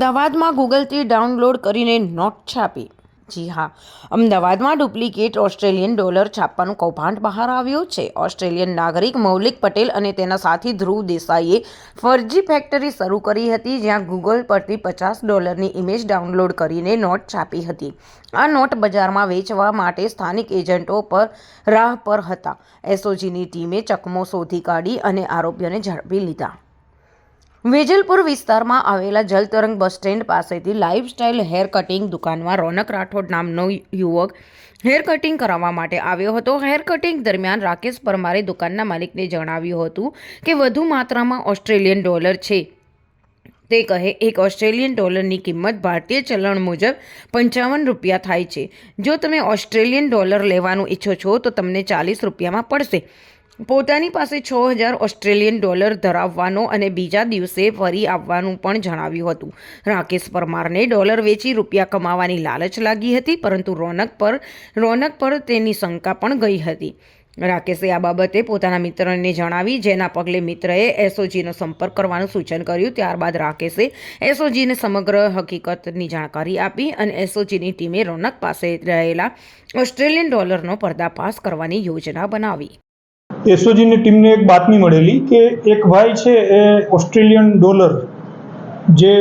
અમદાવાદમાં ગૂગલથી ડાઉનલોડ કરીને નોટ છાપી. જી હા, અમદાવાદમાં ડુપ્લિકેટ ઓસ્ટ્રેલિયન ડોલર છાપવાનું કૌભાંડ બહાર આવ્યું છે. ઓસ્ટ્રેલિયન નાગરિક મૌલિક પટેલ અને તેના સાથી ધ્રુવ દેસાઈએ ફરજી ફેક્ટરી શરૂ કરી હતી, જ્યાં ગૂગલ પરથી પચાસ ડોલરની ઇમેજ ડાઉનલોડ કરીને નોટ છાપી હતી. આ નોટ બજારમાં વેચવા માટે સ્થાનિક એજન્ટો પર રાહ પર હતા. એસઓજીની ટીમે ચકમો શોધી કાઢી અને આરોપીઓને ઝડપી લીધા. વેજલપુર વિસ્તારમાં આવેલા જલતરંગ બસ સ્ટેન્ડ પાસેથી લાઇફસ્ટાઇલ હેર કટિંગ દુકાનમાં રોનક રાઠોડ નામનો યુવક હેર કટિંગ કરાવવા માટે આવ્યો હતો. હેર કટિંગ દરમિયાન રાકેશ પરમારે દુકાનના માલિકને જણાવ્યું હતું કે વધુ માત્રામાં ઓસ્ટ્રેલિયન ડોલર છે. તે કહે, એક ઓસ્ટ્રેલિયન ડોલરની કિંમત ભારતીય ચલણ મુજબ પંચાવન રૂપિયા થાય છે. જો તમે ઓસ્ટ્રેલિયન ડોલર લેવાનું ઈચ્છો છો તો તમને ચાલીસ રૂપિયામાં પડશે. પોતાની પાસે છ હજાર ઓસ્ટ્રેલિયન ડોલર ધરાવવાનો અને બીજા દિવસે ફરી આવવાનું પણ જણાવ્યું હતું. રાકેશ પરમારને ડોલર વેચી રૂપિયા કમાવાની લાલચ લાગી હતી, પરંતુ રોનક પર રોનક પર તેની શંકા પણ ગઈ હતી. રાકેશે આ બાબતે પોતાના મિત્રને જણાવી, જેના પગલે મિત્રએ એસઓજીનો સંપર્ક કરવાનું સૂચન કર્યું. ત્યારબાદ રાકેશે એસઓજીને સમગ્ર હકીકતની જાણકારી આપી અને એસઓજીની ટીમે રોનક પાસે રહેલા ઓસ્ટ્રેલિયન ડોલરનો પર્દાફાશ કરવાની યોજના બનાવી. એસઓજીની ટીમને એક બાતમી મળેલી કે એક ભાઈ છે એ ઓસ્ટ્રેલિયન ડોલર, જે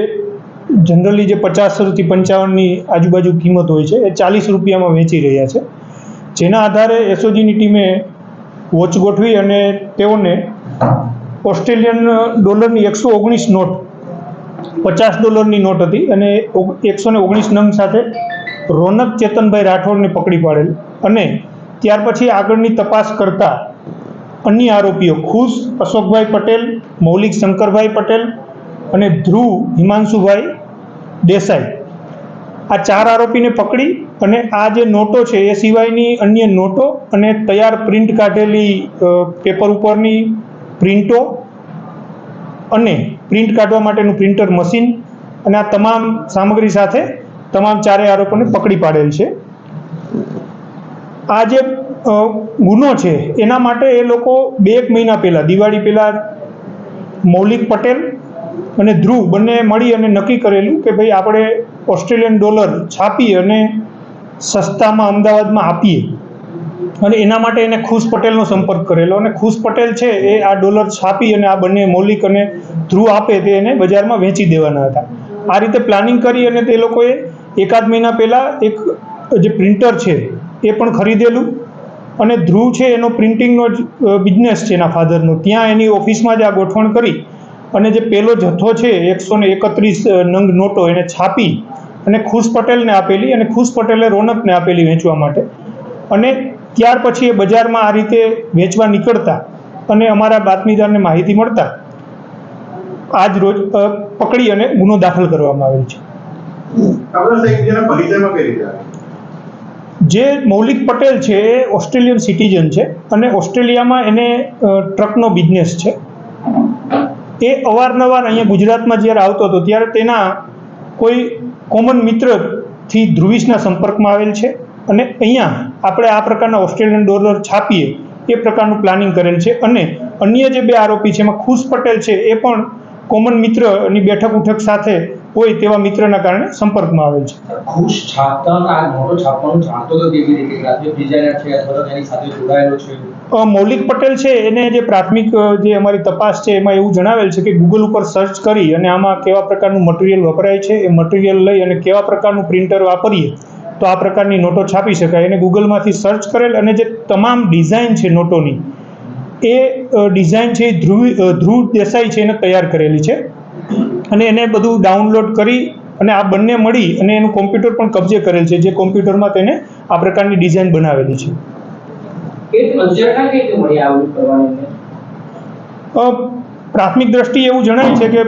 જનરલી જે પચાસથી પંચાવનની આજુબાજુ કિંમત હોય છે, એ ચાલીસ રૂપિયામાં વેચી રહ્યા છે. જેના આધારે એસઓજીની ટીમે વોચ ગોઠવી અને તેઓને ઓસ્ટ્રેલિયન ડોલરની એકસો ઓગણીસ નોટ, પચાસ ડોલરની નોટ હતી અને એકસો ને ઓગણીસ નંગ સાથે રોનક ચેતનભાઈ રાઠોડને પકડી પાડેલ. અને ત્યાર પછી આગળની તપાસ કરતાં અન્ય આરોપીઓ ખુશ, અશોકભાઈ પટેલ, મૌલિક શંકરભાઈ પટેલ અને ધ્રુવ હિમાંશુભાઈ દેસાઈ. આ ચાર આરોપીને પકડી અને આ જે નોટો છે, એ સિવાયની અન્ય નોટો અને તૈયાર પ્રિન્ટ કાઢેલી પેપર ઉપરની પ્રિન્ટો અને પ્રિન્ટ કાઢવા માટેનું પ્રિન્ટર મશીન અને આ તમામ સામગ્રી સાથે તમામ ચારેય આરોપોને પકડી પાડેલ છે. આ જે ગુનો છે, એના માટે એ લોકો બે એક મહિના પહેલાં, દિવાળી પહેલાં મૌલિક પટેલ અને ધ્રુવ બંને મળી અને નક્કી કરેલું કે ભાઈ આપણે ઓસ્ટ્રેલિયન ડોલર છાપી અને સસ્તામાં અમદાવાદમાં આપીએ. અને એના માટે એને ખુશ પટેલનો સંપર્ક કરેલો. અને ખુશ પટેલ છે એ આ ડોલર છાપી અને આ બંને મૌલિક અને ધ્રુવ આપે તે એને બજારમાં વેચી દેવાના હતા. આ રીતે પ્લાનિંગ કરી અને તે લોકોએ એકાદ મહિના પહેલાં એક જે પ્રિન્ટર છે એ પણ ખરીદેલું. અને ધ્રુવ છે, એનો પ્રિન્ટિંગનો જ બિઝનેસ છે એના ફાધરનો. ત્યાં એની ઓફિસમાં જ આ ગોઠવણ કરી અને જે પેલો જથ્થો છે, એકસો ને એકત્રીસ નંગ નોટો એને છાપી અને ખુશ પટેલને આપેલી અને ખુશ પટેલે રોનકને આપેલી વેચવા માટે. અને ત્યાર પછી એ બજારમાં આ રીતે વેચવા નીકળતા અને અમારા બાતમીદારને માહિતી મળતા આજ રોજ પકડી અને ગુનો દાખલ કરવામાં આવેલ છે આપણા સાહેબ જેના પરિચયમાં કઈ રીતે આવે? જે મૌલિક પટેલ છે એ ઓસ્ટ્રેલિયન સિટીઝન છે અને ઓસ્ટ્રેલિયામાં એને ટ્રકનો બિઝનેસ છે. એ અવારનવાર અહીંયા ગુજરાતમાં જ્યારે આવતો હતો ત્યારે તેના કોઈ કોમન મિત્રથી ધ્રુવીશના સંપર્કમાં આવેલ છે અને અહીંયા આપણે આ પ્રકારના ઓસ્ટ્રેલિયન ડોલર છાપીએ એ પ્રકારનું પ્લાનિંગ કરેલ છે અને અન્ય જે બે આરોપી છે એમાં ખુશ પટેલ છે એ પણ કોમન મિત્રની બેઠક ઉઠક સાથે હોય તેવા મિત્રના કારણે સંપર્કમાં આવેલ છે. ખુશ છાપતા આ મોટો છાપવાનું જાણતો તો કેવી રીતે ગ્રાફિક ડિઝાઇનર છે અથવા તેની સાથે જોડાયેલો છે? મૌલિક પટેલ છે એને જે પ્રાથમિક જે અમારી તપાસ છે એમાં એવું જણાવેલ છે કે ગૂગલ ઉપર સર્ચ કરી અને આમાં કેવા પ્રકારનું મટીરિયલ વપરાય છે એ મટીરિયલ લઈ અને કેવા પ્રકારનું પ્રિન્ટર વાપરીએ તો આ પ્રકારની નોટો છાપી શકાય. એને ગૂગલમાંથી સર્ચ કરેલ અને જે તમામ ડિઝાઇન છે નોટોની એ ડિઝાઇન છે એ ધ્રુવ ધ્રુવ દેસાઈ છે એને તૈયાર કરેલી છે. અને એને બધું ડાઉનલોડ કરી અને આ બંને મળી અને એનું કોમ્પ્યુટર પણ કબજે કરેલ છે જે કોમ્પ્યુટરમાં તેને આ પ્રકારની ડિઝાઇન બનાવેલી છે. પ્રાથમિક દ્રષ્ટિએ એવું જણાય છે કે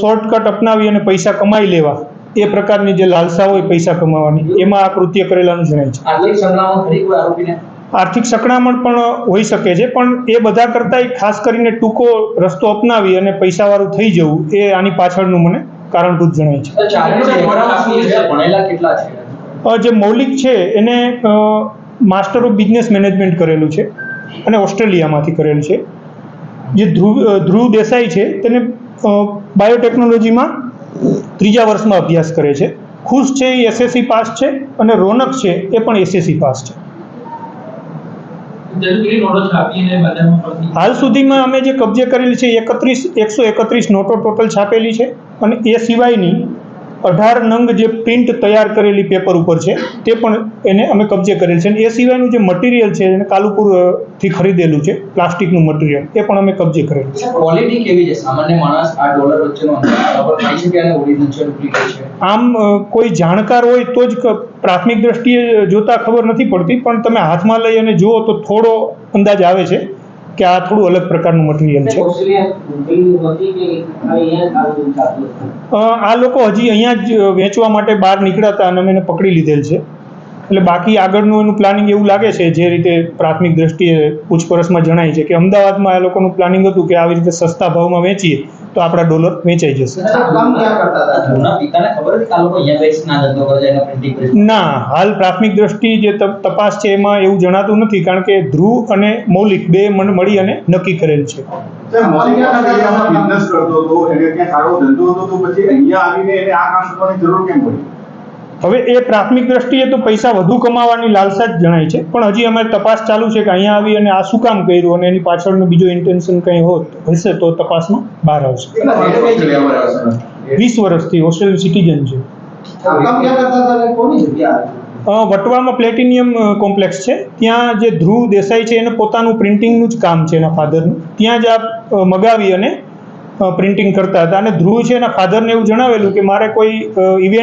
શોર્ટકટ અપનાવી અને પૈસા કમાઈ લેવા. એ પ્રકારની જે લાલસા હોય પૈસા કમાવાની એમાં આ કૃત્ય કરેલાનું જણાય છે. આર્થિક સકડામણ પણ હોઈ શકે છે પણ એ બધા કરતાંય ખાસ કરીને ટૂંકો રસ્તો અપનાવી અને પૈસાવાળું થઈ જવું એ આની પાછળનું મને કારણભૂત જણાય છે. જે મૌલિક છે એને માસ્ટર ઓફ બિઝનેસ મેનેજમેન્ટ કરેલું છે અને ઓસ્ટ્રેલિયામાંથી કરેલ છે. જે ધ્રુવ ધ્રુવ દેસાઈ છે તેને બાયોટેકનોલોજીમાં ત્રીજા વર્ષમાં અભ્યાસ કરે છે. ખુશ છે એ એસએસસી પાસ છે અને રોનક છે એ પણ એસએસસી પાસ છે કેટલી નોટો છાપી અને બજારમાં પડતી હાલ સુધીમાં અમે જે કબજે કરેલી છે એકત્રીસ, એકસો એકત્રીસ નોટો ટોટલ છાપેલી છે અને એ સિવાયની અઢાર નંગ જે પ્રિન્ટ તૈયાર કરેલી પેપર ઉપર છે તે પણ એને અમે કબજે કરેલ છે. અને એ સિવાયનું જે મટીરિયલ છે એને કાલુપુરથી ખરીદેલું છે પ્લાસ્ટિકનું મટીરિયલ એ પણ અમે કબજે કરેલું છે. ક્વોલિટી કેવી છે? સામાન્ય માણસ આ ડોલર વચ્ચેનો શકે અને ઓરિજિનલ છે ડુપ્લિકેટ છે આમ કોઈ જાણકાર હોય તો જ પ્રાથમિક દ્રષ્ટિએ જોતા ખબર નથી પડતી પણ તમે હાથમાં લઈ અને જુઓ તો થોડો અંદાજ આવે છે. કે આ થોડું અલગ પ્રકારનું મટીરિયલ છે. આ લોકો હજી અહીંયા જ વેચવા માટે બહાર નીકળ્યા હતા અને અમે પકડી લીધેલ છે. એટલે બાકી આગળનું એનું પ્લાનિંગ એવું લાગે છે, જે રીતે પ્રાથમિક દ્રષ્ટિએ પૂછપરછમાં જણાય છે કે અમદાવાદમાં આ લોકોનું પ્લાનિંગ હતું કે આવી રીતે સસ્તા ભાવમાં વેચીએ. તો આપણા ડોલર વેચાઈ જશે. ના હાલ પ્રાથમિક દ્રષ્ટિ જે તપાસ છે એમાં એવું જણાતું નથી કારણ કે ધ્રુવ અને મૌલિક બે મન- મળી અને નક્કી કરેલ છે. મૌલિક બિઝનેસ કરતો હતો એને ત્યાં સારો ધંધો હતો તો પછી અહીંયા આવીને એને આ કામ કરવાની જરૂર કેમ પડી? હવે એ પ્રાથમિક દ્રષ્ટિએ તો પૈસા વધુ કમાવાની લાલસા જ જણાય છે. પણ હજી અમારે તપાસ ચાલુ છે કે અહીંયા આવી અને આ શું કામ કર્યું અને એની પાછળનું બીજો ઇન્ટેન્શન કંઈ હોત હશે તો તપાસમાં બહાર આવશે. વીસ વર્ષથી ઓસ્ટ્રેલિયન સિટીઝન છે. વટવામાં પ્લેટિનિયમ કોમ્પ્લેક્સ છે. ત્યાં જે ધ્રુવ દેસાઈ છે એને પોતાનું પ્રિન્ટિંગનું જ કામ છે એના ફાધરનું ત્યાં જ આ મગાવી અને પ્રિન્ટિંગ કરતા હતા. અને ધ્રુવ છે એના ફાધરને એવું જણાવેલું કે મારે કોઈ ઇવેન્ટ